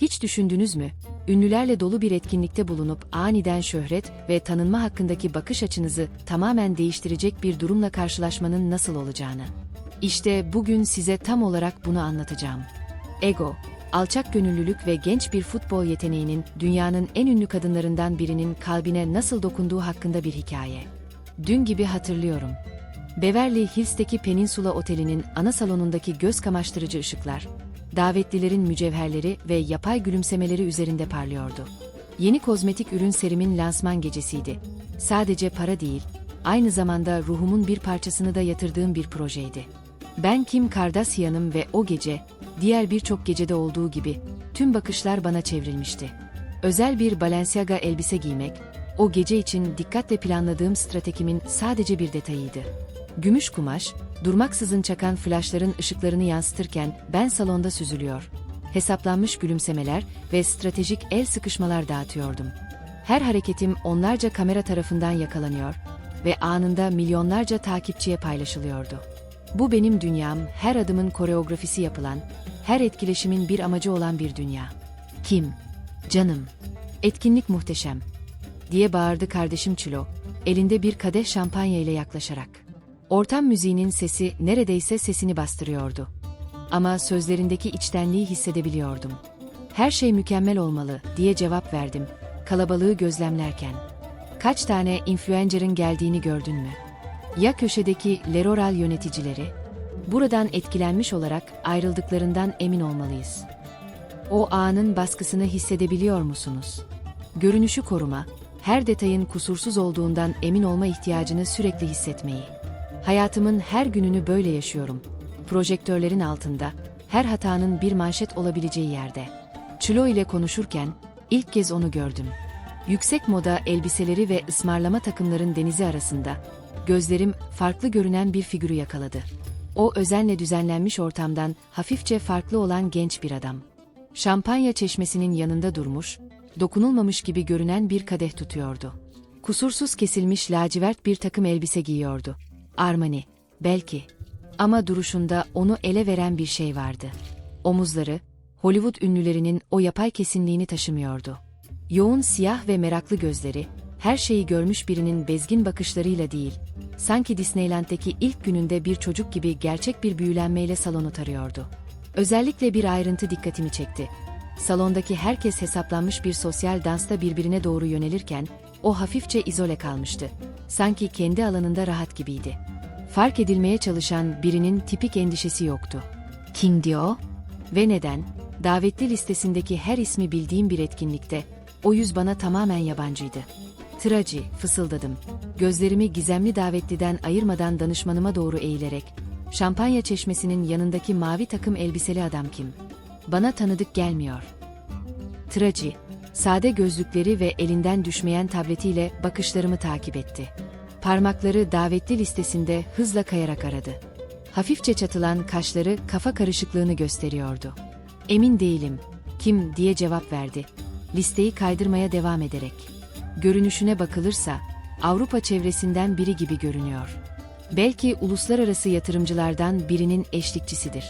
Hiç düşündünüz mü? Ünlülerle dolu bir etkinlikte bulunup aniden şöhret ve tanınma hakkındaki bakış açınızı tamamen değiştirecek bir durumla karşılaşmanın nasıl olacağını. İşte bugün size tam olarak bunu anlatacağım. Ego, alçak gönüllülük ve genç bir futbol yeteneğinin dünyanın en ünlü kadınlarından birinin kalbine nasıl dokunduğu hakkında bir hikaye. Dün gibi hatırlıyorum. Beverly Hills'teki Peninsula Oteli'nin ana salonundaki göz kamaştırıcı ışıklar, davetlilerin mücevherleri ve yapay gülümsemeleri üzerinde parlıyordu. Yeni kozmetik ürün serimin lansman gecesiydi. Sadece para değil, aynı zamanda ruhumun bir parçasını da yatırdığım bir projeydi. Ben Kim Kardashian'ım ve o gece, diğer birçok gecede olduğu gibi, tüm bakışlar bana çevrilmişti. Özel bir Balenciaga elbise giymek, o gece için dikkatle planladığım stratejimin sadece bir detayıydı. Gümüş kumaş, durmaksızın çakan flaşların ışıklarını yansıtırken ben salonda süzülüyor. Hesaplanmış gülümsemeler ve stratejik el sıkışmalar dağıtıyordum. Her hareketim onlarca kamera tarafından yakalanıyor ve anında milyonlarca takipçiye paylaşılıyordu. Bu benim dünyam, her adımın koreografisi yapılan, her etkileşimin bir amacı olan bir dünya. Kim? Canım. Etkinlik muhteşem. Diye bağırdı kardeşim Çilo, elinde bir kadeh şampanya ile yaklaşarak. Ortam müziğinin sesi neredeyse sesini bastırıyordu. Ama sözlerindeki içtenliği hissedebiliyordum. Her şey mükemmel olmalı diye cevap verdim, kalabalığı gözlemlerken. Kaç tane influencer'ın geldiğini gördün mü? Ya köşedeki Leroral yöneticileri? Buradan etkilenmiş olarak ayrıldıklarından emin olmalıyız. O anın baskısını hissedebiliyor musunuz? Görünüşü koruma, her detayın kusursuz olduğundan emin olma ihtiyacını sürekli hissetmeyi. Hayatımın her gününü böyle yaşıyorum. Projektörlerin altında, her hatanın bir manşet olabileceği yerde. Çilo ile konuşurken ilk kez onu gördüm. Yüksek moda elbiseleri ve ısmarlama takımların denizi arasında gözlerim farklı görünen bir figürü yakaladı. O özenle düzenlenmiş ortamdan hafifçe farklı olan genç bir adam. Şampanya çeşmesinin yanında durmuş, dokunulmamış gibi görünen bir kadeh tutuyordu. Kusursuz kesilmiş lacivert bir takım elbise giyiyordu. Armani, belki. Ama duruşunda onu ele veren bir şey vardı. Omuzları, Hollywood ünlülerinin o yapay kesinliğini taşımıyordu. Yoğun siyah ve meraklı gözleri, her şeyi görmüş birinin bezgin bakışlarıyla değil, sanki Disneyland'deki ilk gününde bir çocuk gibi gerçek bir büyülenmeyle salonu tarıyordu. Özellikle bir ayrıntı dikkatimi çekti. Salondaki herkes hesaplanmış bir sosyal dansta birbirine doğru yönelirken, o hafifçe izole kalmıştı. Sanki kendi alanında rahat gibiydi. Fark edilmeye çalışan birinin tipik endişesi yoktu. Kim diyor? Ve neden? Davetli listesindeki her ismi bildiğim bir etkinlikte, o yüz bana tamamen yabancıydı. Traci, fısıldadım. Gözlerimi gizemli davetliden ayırmadan danışmanıma doğru eğilerek, şampanya çeşmesinin yanındaki mavi takım elbiseli adam kim? Bana tanıdık gelmiyor. Traci, sade gözlükleri ve elinden düşmeyen tabletiyle bakışlarımı takip etti. Parmakları davetli listesinde hızla kayarak aradı. Hafifçe çatılan kaşları kafa karışıklığını gösteriyordu. Emin değilim, kim diye cevap verdi. Listeyi kaydırmaya devam ederek. Görünüşüne bakılırsa, Avrupa çevresinden biri gibi görünüyor. Belki uluslararası yatırımcılardan birinin eşlikçisidir.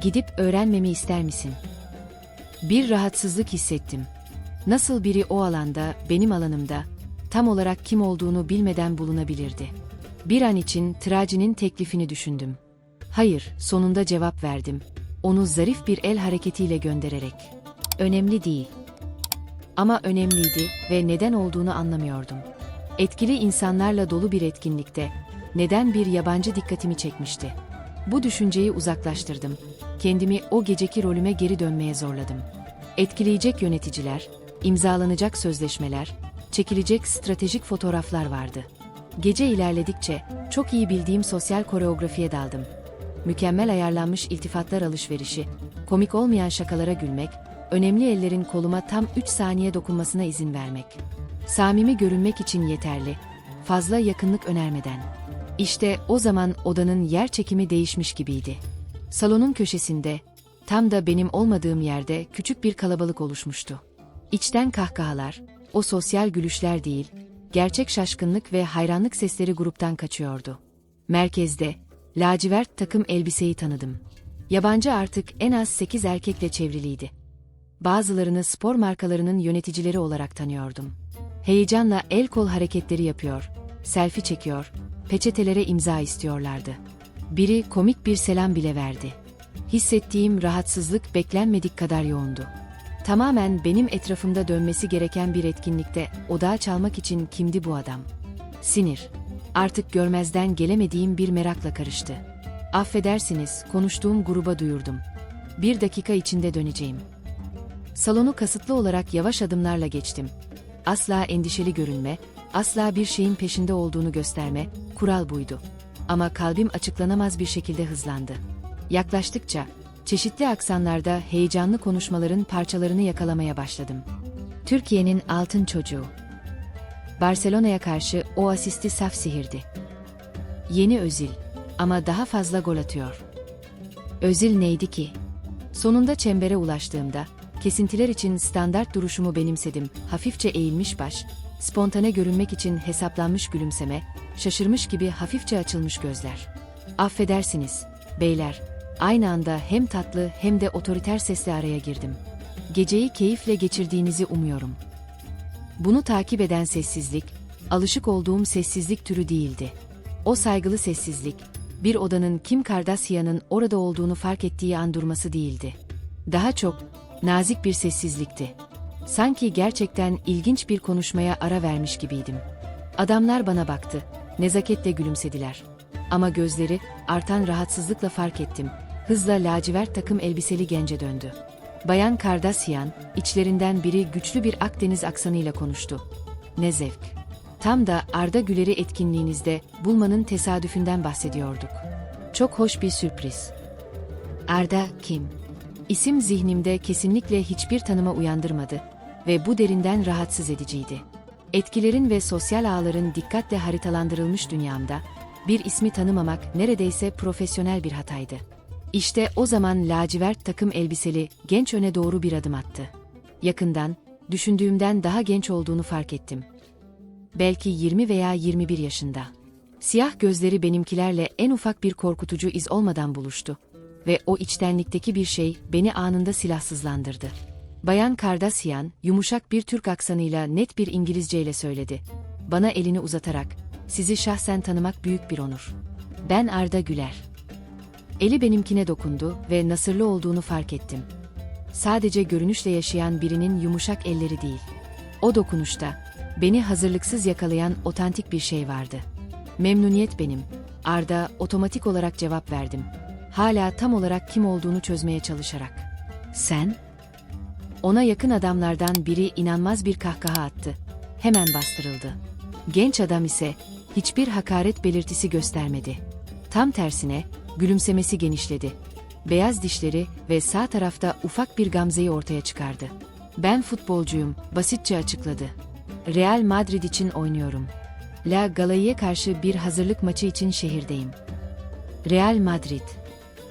Gidip öğrenmemi ister misin? Bir rahatsızlık hissettim. Nasıl biri o alanda, benim alanımda, tam olarak kim olduğunu bilmeden bulunabilirdi. Bir an için Traci'nin teklifini düşündüm. Hayır, sonunda cevap verdim. Onu zarif bir el hareketiyle göndererek. Önemli değil. Ama önemliydi ve neden olduğunu anlamıyordum. Etkili insanlarla dolu bir etkinlikte neden bir yabancı dikkatimi çekmişti. Bu düşünceyi uzaklaştırdım. Kendimi o geceki rolüme geri dönmeye zorladım. Etkileyecek yöneticiler, imzalanacak sözleşmeler, çekilecek stratejik fotoğraflar vardı. Gece ilerledikçe çok iyi bildiğim sosyal koreografiye daldım. Mükemmel ayarlanmış iltifatlar alışverişi, komik olmayan şakalara gülmek, önemli ellerin koluma tam 3 saniye dokunmasına izin vermek. Samimi görünmek için yeterli, fazla yakınlık önermeden. İşte o zaman odanın yer çekimi değişmiş gibiydi. Salonun köşesinde, tam da benim olmadığım yerde küçük bir kalabalık oluşmuştu. İçten kahkahalar, o sosyal gülüşler değil, gerçek şaşkınlık ve hayranlık sesleri gruptan kaçıyordu. Merkezde, lacivert takım elbiseyi tanıdım. Yabancı artık en az sekiz erkekle çevriliydi. bazılarını spor markalarının yöneticileri olarak tanıyordum. Heyecanla el kol hareketleri yapıyor, selfie çekiyor, peçetelere imza istiyorlardı. Biri komik bir selam bile verdi. Hissettiğim rahatsızlık beklenmedik kadar yoğundu. Tamamen benim etrafımda dönmesi gereken bir etkinlikte odağı çalmak için kimdi bu adam? Sinir. Artık görmezden gelemediğim bir merakla karıştı. Affedersiniz, konuştuğum gruba duyurdum. Bir dakika içinde döneceğim. Salonu kasıtlı olarak yavaş adımlarla geçtim. Asla endişeli görünme, asla bir şeyin peşinde olduğunu gösterme, kural buydu. Ama kalbim açıklanamaz bir şekilde hızlandı. Yaklaştıkça, çeşitli aksanlarda heyecanlı konuşmaların parçalarını yakalamaya başladım. Türkiye'nin altın çocuğu. Barcelona'ya karşı o asisti saf sihirdi. Yeni Özil ama daha fazla gol atıyor. Özil neydi ki? Sonunda çembere ulaştığımda, kesintiler için standart duruşumu benimsedim. Hafifçe eğilmiş baş, spontane görünmek için hesaplanmış gülümseme, şaşırmış gibi hafifçe açılmış gözler. Affedersiniz, beyler. Aynı anda hem tatlı hem de otoriter sesle araya girdim. Geceyi keyifle geçirdiğinizi umuyorum. Bunu takip eden sessizlik, alışık olduğum sessizlik türü değildi. O saygılı sessizlik, bir odanın Kim Kardashian'ın orada olduğunu fark ettiği an durması değildi. Daha çok, nazik bir sessizlikti. Sanki gerçekten ilginç bir konuşmaya ara vermiş gibiydim. Adamlar bana baktı, nezaketle gülümsediler. Ama gözleri, artan rahatsızlıkla fark ettim. Hızla lacivert takım elbiseli gence döndü. Bayan Kardashian, içlerinden biri güçlü bir Akdeniz aksanıyla konuştu. Ne zevk. Tam da Arda Güler'i etkinliğinizde bulmanın tesadüfünden bahsediyorduk. Çok hoş bir sürpriz. Arda kim? İsim zihnimde kesinlikle hiçbir tanıma uyandırmadı ve bu derinden rahatsız ediciydi. Etkilerin ve sosyal ağların dikkatle haritalandırılmış dünyamda bir ismi tanımamak neredeyse profesyonel bir hataydı. İşte o zaman lacivert takım elbiseli genç öne doğru bir adım attı. Yakından, düşündüğümden daha genç olduğunu fark ettim. Belki 20 veya 21 yaşında. Siyah gözleri benimkilerle en ufak bir korkutucu iz olmadan buluştu. Ve o içtenlikteki bir şey beni anında silahsızlandırdı. Bayan Kardashian, yumuşak bir Türk aksanıyla net bir İngilizceyle söyledi. Bana elini uzatarak, sizi şahsen tanımak büyük bir onur. Ben Arda Güler. Eli benimkine dokundu ve nasırlı olduğunu fark ettim. Sadece görünüşle yaşayan birinin yumuşak elleri değil. O dokunuşta, beni hazırlıksız yakalayan otantik bir şey vardı. Memnuniyet benim. Arda otomatik olarak cevap verdim. Hala tam olarak kim olduğunu çözmeye çalışarak. Sen? Ona yakın adamlardan biri inanmaz bir kahkaha attı. Hemen bastırıldı. Genç adam ise hiçbir hakaret belirtisi göstermedi. Tam tersine gülümsemesi genişledi. Beyaz dişleri ve sağ tarafta ufak bir gamzeyi ortaya çıkardı. Ben futbolcuyum, basitçe açıkladı. Real Madrid için oynuyorum. La Gala'ya karşı bir hazırlık maçı için şehirdeyim. Real Madrid.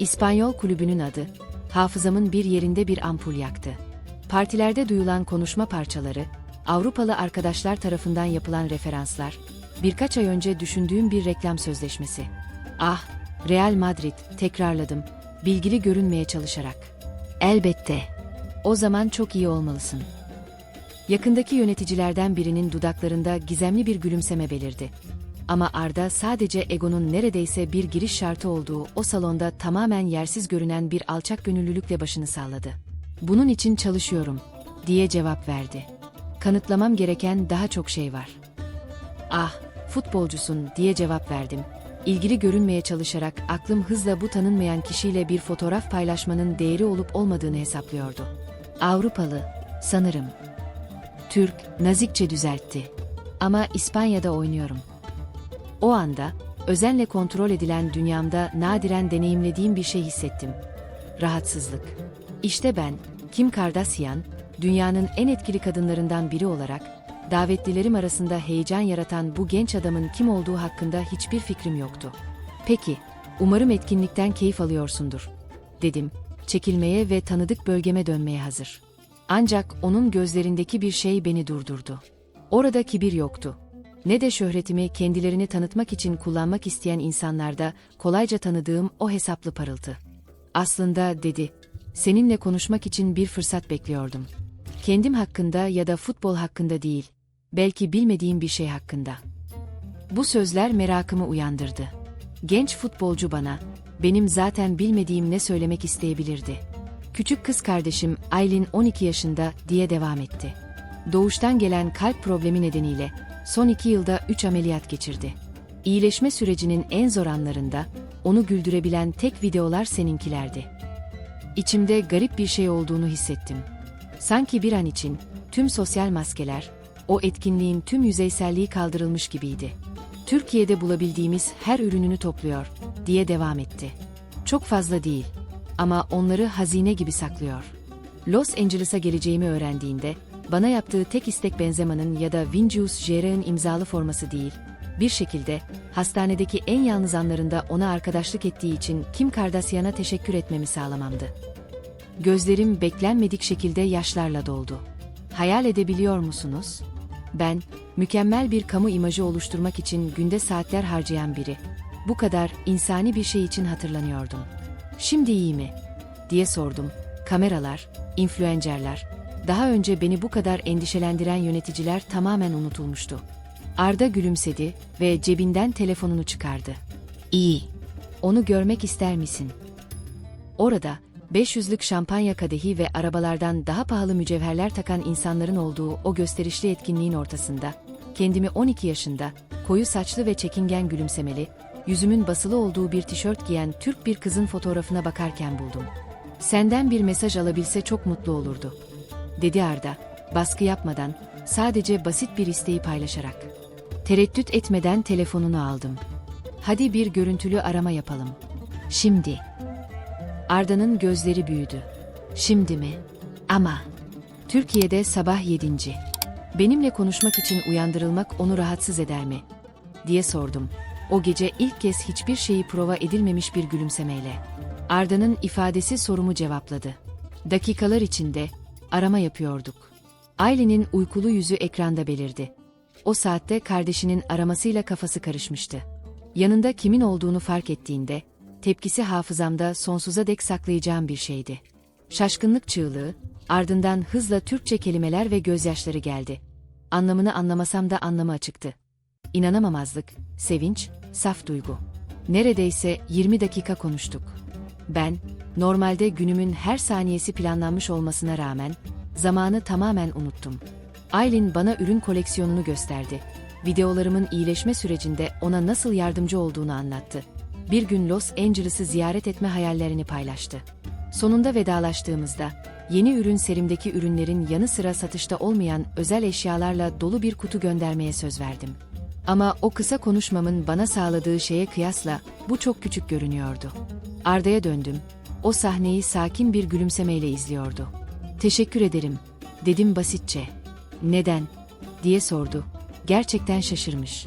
İspanyol kulübünün adı, hafızamın bir yerinde bir ampul yaktı. Partilerde duyulan konuşma parçaları, Avrupalı arkadaşlar tarafından yapılan referanslar, birkaç ay önce düşündüğüm bir reklam sözleşmesi. Ah, Real Madrid, tekrarladım, bilgili görünmeye çalışarak. Elbette. O zaman çok iyi olmalısın. Yakındaki yöneticilerden birinin dudaklarında gizemli bir gülümseme belirdi. Ama Arda sadece egonun neredeyse bir giriş şartı olduğu o salonda tamamen yersiz görünen bir alçak gönüllülükle başını salladı. Bunun için çalışıyorum, diye cevap verdi. Kanıtlamam gereken daha çok şey var. Ah, futbolcusun diye cevap verdim. İlgili görünmeye çalışarak aklım hızla bu tanınmayan kişiyle bir fotoğraf paylaşmanın değeri olup olmadığını hesaplıyordu. Avrupalı, sanırım. Türk, nazikçe düzeltti. Ama İspanya'da oynuyorum. O anda, özenle kontrol edilen dünyamda nadiren deneyimlediğim bir şey hissettim. Rahatsızlık. İşte ben, Kim Kardashian, dünyanın en etkili kadınlarından biri olarak, davetlilerim arasında heyecan yaratan bu genç adamın kim olduğu hakkında hiçbir fikrim yoktu. Peki, umarım etkinlikten keyif alıyorsundur, dedim, çekilmeye ve tanıdık bölgeme dönmeye hazır. Ancak onun gözlerindeki bir şey beni durdurdu. Orada kibir yoktu. Ne de şöhretimi kendilerini tanıtmak için kullanmak isteyen insanlarda kolayca tanıdığım o hesaplı parıltı. Aslında dedi, seninle konuşmak için bir fırsat bekliyordum. Kendim hakkında ya da futbol hakkında değil, belki bilmediğim bir şey hakkında. Bu sözler merakımı uyandırdı. Genç futbolcu bana, benim zaten bilmediğim ne söylemek isteyebilirdi. Küçük kız kardeşim Aylin 12 yaşında diye devam etti. Doğuştan gelen kalp problemi nedeniyle son iki yılda 3 ameliyat geçirdi. İyileşme sürecinin en zor anlarında onu güldürebilen tek videolar seninkilerdi. İçimde garip bir şey olduğunu hissettim. Sanki bir an için tüm sosyal maskeler, o etkinliğin tüm yüzeyselliği kaldırılmış gibiydi. Türkiye'de bulabildiğimiz her ürününü topluyor, diye devam etti. Çok fazla değil ama onları hazine gibi saklıyor. Los Angeles'a geleceğimi öğrendiğinde, bana yaptığı tek istek Benzema'nın ya da Vinicius Junior'ın imzalı forması değil, bir şekilde hastanedeki en yalnız anlarında ona arkadaşlık ettiği için Kim Kardashian'a teşekkür etmemi sağlamamdı. Gözlerim beklenmedik şekilde yaşlarla doldu. Hayal edebiliyor musunuz? Ben, mükemmel bir kamu imajı oluşturmak için günde saatler harcayan biri. Bu kadar insani bir şey için hatırlanıyordum. Şimdi iyi mi? diye sordum. Kameralar, influencerler, daha önce beni bu kadar endişelendiren yöneticiler tamamen unutulmuştu. Arda gülümsedi ve cebinden telefonunu çıkardı. İyi. Onu görmek ister misin? Orada 500'lük şampanya kadehi ve arabalardan daha pahalı mücevherler takan insanların olduğu o gösterişli etkinliğin ortasında, kendimi 12 yaşında, koyu saçlı ve çekingen gülümsemeli, yüzümün basılı olduğu bir tişört giyen Türk bir kızın fotoğrafına bakarken buldum. Senden bir mesaj alabilse çok mutlu olurdu. Dedi Arda, baskı yapmadan, sadece basit bir isteği paylaşarak. Tereddüt etmeden telefonunu aldım. Hadi bir görüntülü arama yapalım. Şimdi. Arda'nın gözleri büyüdü. Şimdi mi? Ama. Türkiye'de sabah yedinci. Benimle konuşmak için uyandırılmak onu rahatsız eder mi? diye sordum. O gece ilk kez hiçbir şeyi prova edilmemiş bir gülümsemeyle. Arda'nın ifadesi sorumu cevapladı. Dakikalar içinde arama yapıyorduk. Aylin'in uykulu yüzü ekranda belirdi. O saatte kardeşinin aramasıyla kafası karışmıştı. Yanında kimin olduğunu fark ettiğinde, tepkisi hafızamda sonsuza dek saklayacağım bir şeydi. Şaşkınlık çığlığı, ardından hızla Türkçe kelimeler ve gözyaşları geldi. Anlamını anlamasam da anlamı açıktı. İnanamamazlık, sevinç, saf duygu. Neredeyse 20 dakika konuştuk. Ben, normalde günümün her saniyesi planlanmış olmasına rağmen, zamanı tamamen unuttum. Aylin bana ürün koleksiyonunu gösterdi. Videolarımın iyileşme sürecinde ona nasıl yardımcı olduğunu anlattı. Bir gün Los Angeles'ı ziyaret etme hayallerini paylaştı. Sonunda vedalaştığımızda, yeni ürün serimdeki ürünlerin yanı sıra satışta olmayan özel eşyalarla dolu bir kutu göndermeye söz verdim. Ama o kısa konuşmamın bana sağladığı şeye kıyasla bu çok küçük görünüyordu. Arda'ya döndüm. O sahneyi sakin bir gülümsemeyle izliyordu. Teşekkür ederim, dedim basitçe. Neden? diye sordu. Gerçekten şaşırmış.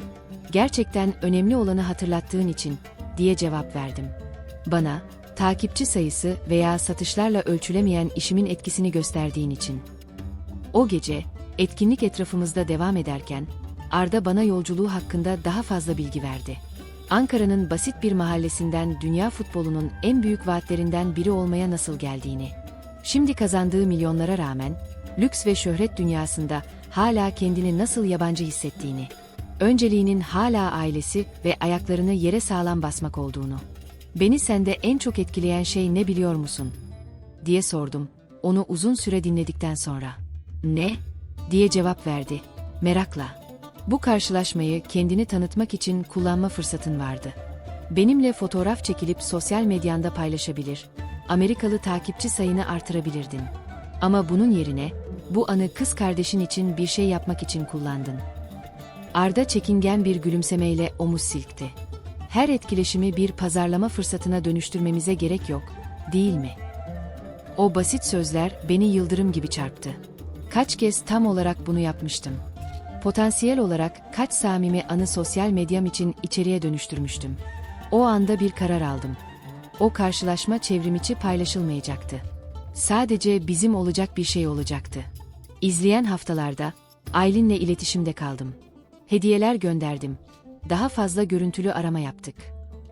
Gerçekten önemli olanı hatırlattığın için, diye cevap verdim. Bana, takipçi sayısı veya satışlarla ölçülemeyen işimin etkisini gösterdiğin için. O gece, etkinlik etrafımızda devam ederken, Arda bana yolculuğu hakkında daha fazla bilgi verdi. Ankara'nın basit bir mahallesinden dünya futbolunun en büyük vaatlerinden biri olmaya nasıl geldiğini. Şimdi kazandığı milyonlara rağmen, lüks ve şöhret dünyasında hala kendini nasıl yabancı hissettiğini. Önceliğinin hala ailesi ve ayaklarını yere sağlam basmak olduğunu. Beni sende en çok etkileyen şey ne biliyor musun? diye sordum, onu uzun süre dinledikten sonra. Ne? diye cevap verdi, merakla. Bu karşılaşmayı kendini tanıtmak için kullanma fırsatın vardı. Benimle fotoğraf çekilip sosyal medyanda paylaşabilir, Amerikalı takipçi sayını artırabilirdin. Ama bunun yerine bu anı kız kardeşin için bir şey yapmak için kullandın. Arda çekingen bir gülümsemeyle omuz silkti. Her etkileşimi bir pazarlama fırsatına dönüştürmemize gerek yok, değil mi? O basit sözler beni yıldırım gibi çarptı. Kaç kez tam olarak bunu yapmıştım. Potansiyel olarak kaç samimi anı sosyal medyam için içeriye dönüştürmüştüm. O anda bir karar aldım. O karşılaşma çevrimiçi paylaşılmayacaktı. Sadece bizim olacak bir şey olacaktı. İzleyen haftalarda Aylin'le iletişimde kaldım. Hediyeler gönderdim. Daha fazla görüntülü arama yaptık.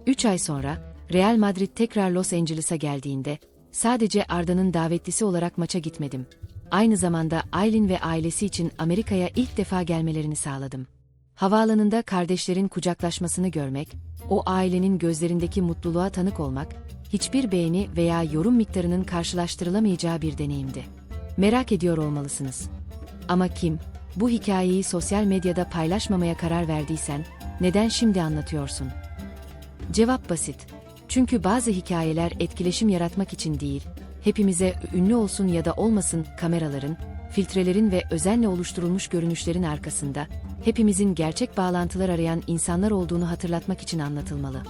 Üç ay sonra Real Madrid tekrar Los Angeles'a geldiğinde sadece Arda'nın davetlisi olarak maça gitmedim. Aynı zamanda Aylin ve ailesi için Amerika'ya ilk defa gelmelerini sağladım. Havaalanında kardeşlerin kucaklaşmasını görmek, o ailenin gözlerindeki mutluluğa tanık olmak, hiçbir beğeni veya yorum miktarının karşılaştırılamayacağı bir deneyimdi. Merak ediyor olmalısınız. Ama kim, bu hikayeyi sosyal medyada paylaşmamaya karar verdiysen, neden şimdi anlatıyorsun? Cevap basit. Çünkü bazı hikayeler etkileşim yaratmak için değil, hepimize ünlü olsun ya da olmasın kameraların, filtrelerin ve özenle oluşturulmuş görünüşlerin arkasında, hepimizin gerçek bağlantılar arayan insanlar olduğunu hatırlatmak için anlatılmalı.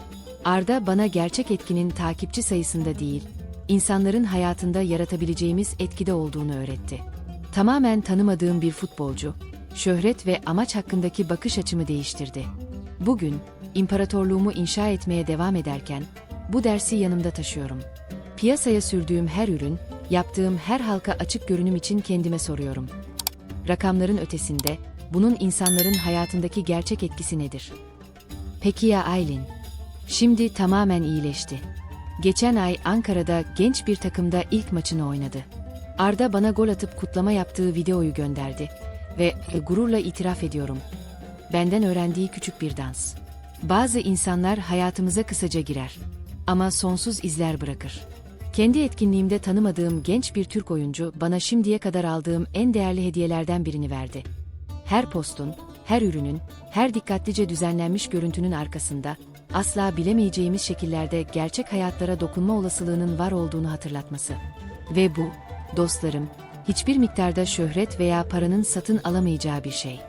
Arda bana gerçek etkinin takipçi sayısında değil, insanların hayatında yaratabileceğimiz etkide olduğunu öğretti. Tamamen tanımadığım bir futbolcu, şöhret ve amaç hakkındaki bakış açımı değiştirdi. Bugün, imparatorluğumu inşa etmeye devam ederken, bu dersi yanımda taşıyorum. Piyasaya sürdüğüm her ürün, yaptığım her halka açık görünüm için kendime soruyorum. Rakamların ötesinde, bunun insanların hayatındaki gerçek etkisi nedir? Peki ya Aylin? Şimdi tamamen iyileşti. Geçen ay Ankara'da genç bir takımda ilk maçını oynadı. Arda bana gol atıp kutlama yaptığı videoyu gönderdi ve gururla itiraf ediyorum. Benden öğrendiği küçük bir dans. Bazı insanlar hayatımıza kısaca girer ama sonsuz izler bırakır. Kendi etkinliğimde tanımadığım genç bir Türk oyuncu bana şimdiye kadar aldığım en değerli hediyelerden birini verdi. Her postun, her ürünün, her dikkatlice düzenlenmiş görüntünün arkasında asla bilemeyeceğimiz şekillerde gerçek hayatlara dokunma olasılığının var olduğunu hatırlatması. Ve bu, dostlarım, hiçbir miktarda şöhret veya paranın satın alamayacağı bir şey.